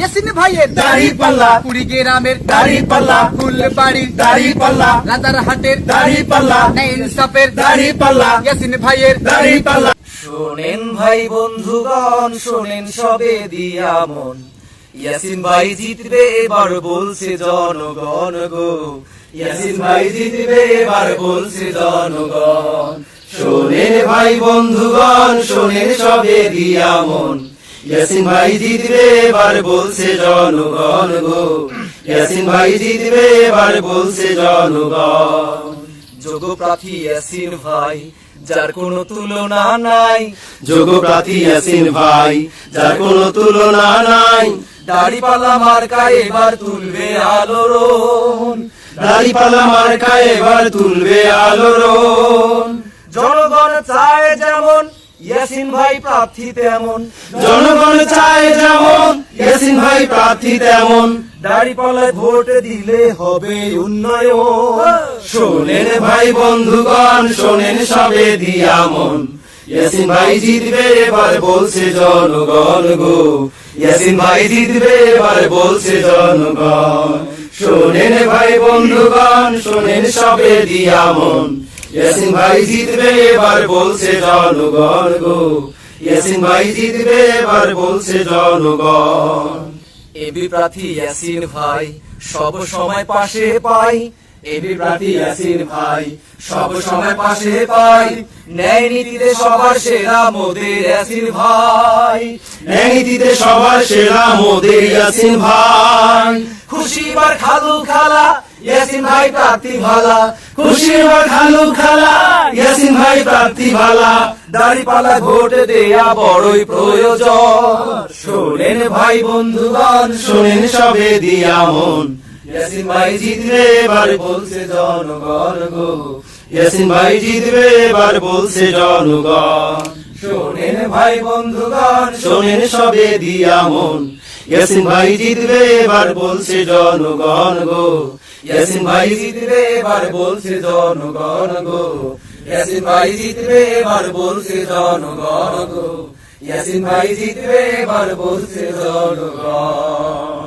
ইয়াসিন ভাইয়ের দাড়ি পাল্লা। দাড়ি পাল্লা। ফুলবাড়ির দাড়ি পাল্লা। রাজার হাটের দাড়ি পাল্লা। ইনসাফের দাড়ি পাল্লা। ইয়াসিন ভাইয়ের দাড়ি পাল্লা। শোনেন ভাই বন্ধুগণ শোনেন সবে দিয়া মন। ইয়াসিন ভাই জিতবে এবার বলছে জনগণ গো। ইয়াসিন ভাই জিতবে এবার বলছে জনগণ। শোনেন ভাই বন্ধুগণ শোনেন সবে দিয়া মন। ইয়াসিন ভাই জিতবে এবার বলছে জনগণ গো। ইয়াসিন ভাই জিতবে এবার বলছে জনগণ। যোগ্য প্রার্থী ইয়াসিন ভাই যার কোনো তুলনা নাই। যোগ্য প্রার্থী ইয়াসিন ভাই যার কোনো তুলনা নাই। দাড়ি পাল্লা মার্কা এবার তুলবে আলোড়ন। দাড়ি পাল্লা মার্কা এবার তুলবে আলোড়ন। জনগণ চায় ইয়াসিন ভাই প্রার্থী তেমন জনগণ চায় যেমন ইয়াসিন ভাই প্রার্থী তেমন দাড়ি পাল্লায় ভোট দিলে হবে উন্নয়ন। শোনেন ভাই বন্ধুগণ শোনেন সবে দিয়া মন। ইয়াসিন ভাই জিতবে এবার বলছে জনগণ গো। ইয়াসিন ভাই জিতবে এবার বলছে জনগণ। শোনেন ভাই বন্ধুগণ শোনেন সবে দিয়া মন। ইয়াসিন ভাই জিতবে এবার বলছে জনগণ গো। ইয়াসিন ভাই জিতবে এবার বলছে জনগণ। এবি প্রার্থী ইয়াসিন ভাই সব সময় পাশে পাই। এবি প্রার্থী ইয়াসিন ভাই। সব সময় পাশে পাই। ন্যায় নীতিতে সবার সেরা মোদের ইয়াসিন ভাই। ন্যায় নীতিতে সবার সেরা মোদের ইয়াসিন ভাই। খুশিবার খালু খালা ইয়াসিন ভাই প্রার্থী ভালা। খুশি বা খালু খালা ইয়াসিন ভাই প্রার্থী ভালা। দাড়ি পালা ভোট দেয়া বড়ই প্রয়োজন। শোনেন ভাই বন্ধুগণ শোনেন সবে দিয়া মন। ইয়াসিন ভাই জিতবে, এবার বলছে জনগণ গো। ইয়াসিন ভাই জিতবে, এবার বলছে জনগণ। শোনেন ভাই বন্ধুগণ, শোনেন সবে দিয়া মন। ইয়াসিন ভাই জিতবে, এবার বলছে জনগণ গো। ইয়াসিন ভাই জিতবে, এবার বলছে জনগণ গো। ইয়াসিন ভাই জিতবে, এবার বলছে জনগণ গো। ইয়াসিন ভাই জিতবে, এবার বলছে জনগণ।